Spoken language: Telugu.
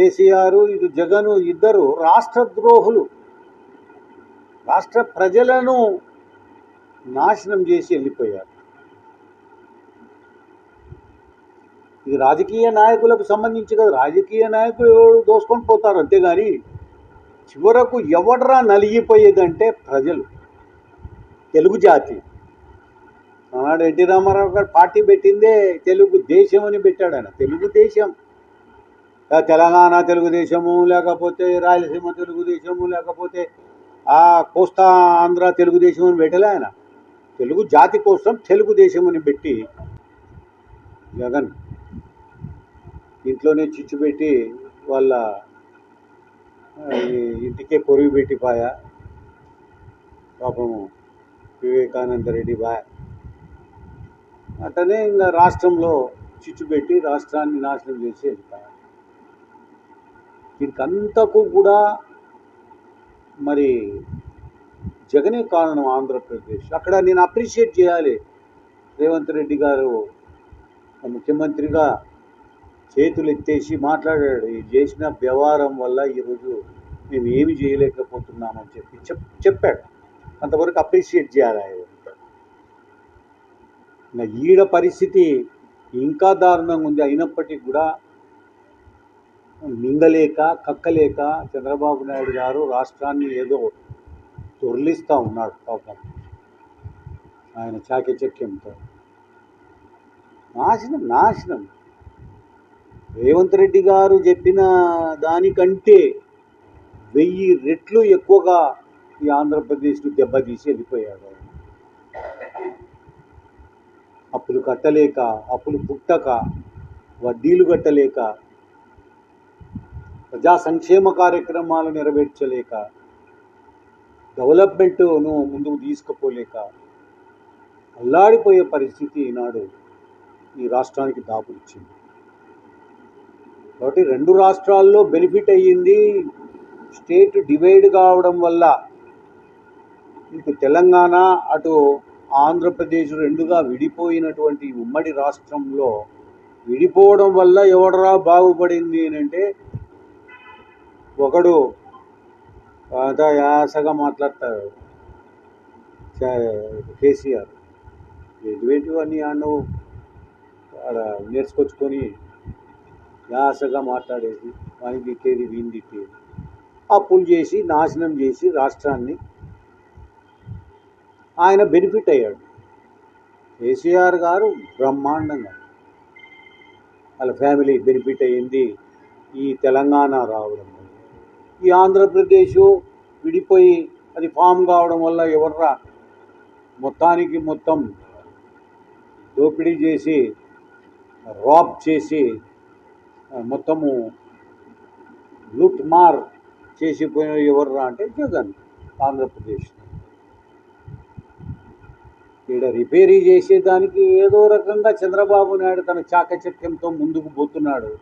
కేసీఆర్ ఇటు జగన్ ఇద్దరు రాష్ట్ర ద్రోహులు రాష్ట్ర ప్రజలను నాశనం చేసి వెళ్ళిపోయారు. ఇది రాజకీయ నాయకులకు సంబంధించి కదా రాజకీయ నాయకులు ఎవరు దోసుకొని పోతారు అంతేగాని చివరకు ఎవడరా నలిగిపోయేదంటే ప్రజలు. తెలుగు జాతి. ఆనాడు ఎన్టీ రామారావు గారు పార్టీ పెట్టిందే తెలుగు దేశం అని పెట్టాడు ఆయన. తెలుగు దేశం. తెలంగాణ తెలుగుదేశము లేకపోతే రాయలసీమ తెలుగుదేశము లేకపోతే ఆ కోస్తా ఆంధ్ర తెలుగుదేశం అని పెట్టలే ఆయన. తెలుగు జాతి కోసం తెలుగుదేశం అని పెట్టి జగన్ ఇంట్లోనే చిచ్చు పెట్టి వాళ్ళ ఇంటికే కొరివి పెట్టి పాయ పాపము వివేకానంద రెడ్డి బాయ్. అట్లనే ఇంకా రాష్ట్రంలో చిచ్చు పెట్టి రాష్ట్రాన్ని నాశనం చేసి వెళ్ళిపోయారు దీనికంతకు కూడా మరి జగనే కారణం ఆంధ్రప్రదేశ్. అక్కడ నేను అప్రిషియేట్ చేయాలి. రేవంత్ రెడ్డి గారు ముఖ్యమంత్రిగా చేతులు ఎత్తేసి మాట్లాడాడు. ఈ చేసిన వ్యవహారం వల్ల ఈరోజు మేము ఏమి చేయలేకపోతున్నామని చెప్పి చెప్ చెప్పాడు. అంతవరకు అప్రిషియేట్ చేయాలి ఆయన. ఈడ పరిస్థితి ఇంకా దారుణంగా ఉంది. అయినప్పటికీ కూడా మింగలేక కక్కలేక చంద్రబాబు నాయుడు గారు రాష్ట్రాన్ని ఏదో దొర్లిస్తూ ఉన్నాడు పాపం. ఆయన చాకచక్యంతో. నాశనం నాశనం. రేవంత్ రెడ్డి గారు చెప్పిన దానికంటే వెయ్యి రెట్లు ఎక్కువగా ఈ ఆంధ్రప్రదేశ్ను దెబ్బతీసి వెళ్ళిపోయాడు అప్పులు కట్టలేక అప్పులు పుట్టక వడ్డీలు కట్టలేక ప్రజా సంక్షేమ కార్యక్రమాలు నెరవేర్చలేక డెవలప్మెంట్ను ముందుకు తీసుకుపోలేక అల్లాడిపోయే పరిస్థితి ఈనాడు ఈ రాష్ట్రానికి దాపునిచ్చింది. కాబట్టి రెండు రాష్ట్రాల్లో బెనిఫిట్ అయ్యింది స్టేట్ డివైడ్ కావడం వల్ల ఇటు తెలంగాణ అటు ఆంధ్రప్రదేశ్ రెండుగా విడిపోయినటువంటి ఉమ్మడి రాష్ట్రంలో విడిపోవడం వల్ల ఎవడరా బాగుపడింది అని అంటే ఒకడు అంతా యాసగా మాట్లాడతాడు కేసీఆర్. ఎటువంటివన్నీ ఆడు ఆడ నేర్చుకొచ్చుకొని యాసగా మాట్లాడేది వానికి తిట్టేది వీని తిట్టేది. అప్పులు చేసి నాశనం చేసి రాష్ట్రాన్ని ఆయన బెనిఫిట్ అయ్యాడు. కేసీఆర్ గారు బ్రహ్మాండంగా వాళ్ళ ఫ్యామిలీ బెనిఫిట్ అయ్యింది. ఈ తెలంగాణ రావడం ఈ ఆంధ్రప్రదేశ్ విడిపోయి అది ఫామ్ కావడం వల్ల ఎవర్రా? మొత్తానికి మొత్తం దోపిడీ చేసి రాబ్ చేసి మొత్తము లూట్ మార్ చేసిపోయిన ఎవర్రా అంటే జగన్ ఆంధ్రప్రదేశ్. ఈడ రిపేరీ చేసేదానికి ఏదో రకంగా చంద్రబాబు నాయుడు తన చాకచక్యంతో ముందుకు పోతున్నాడు.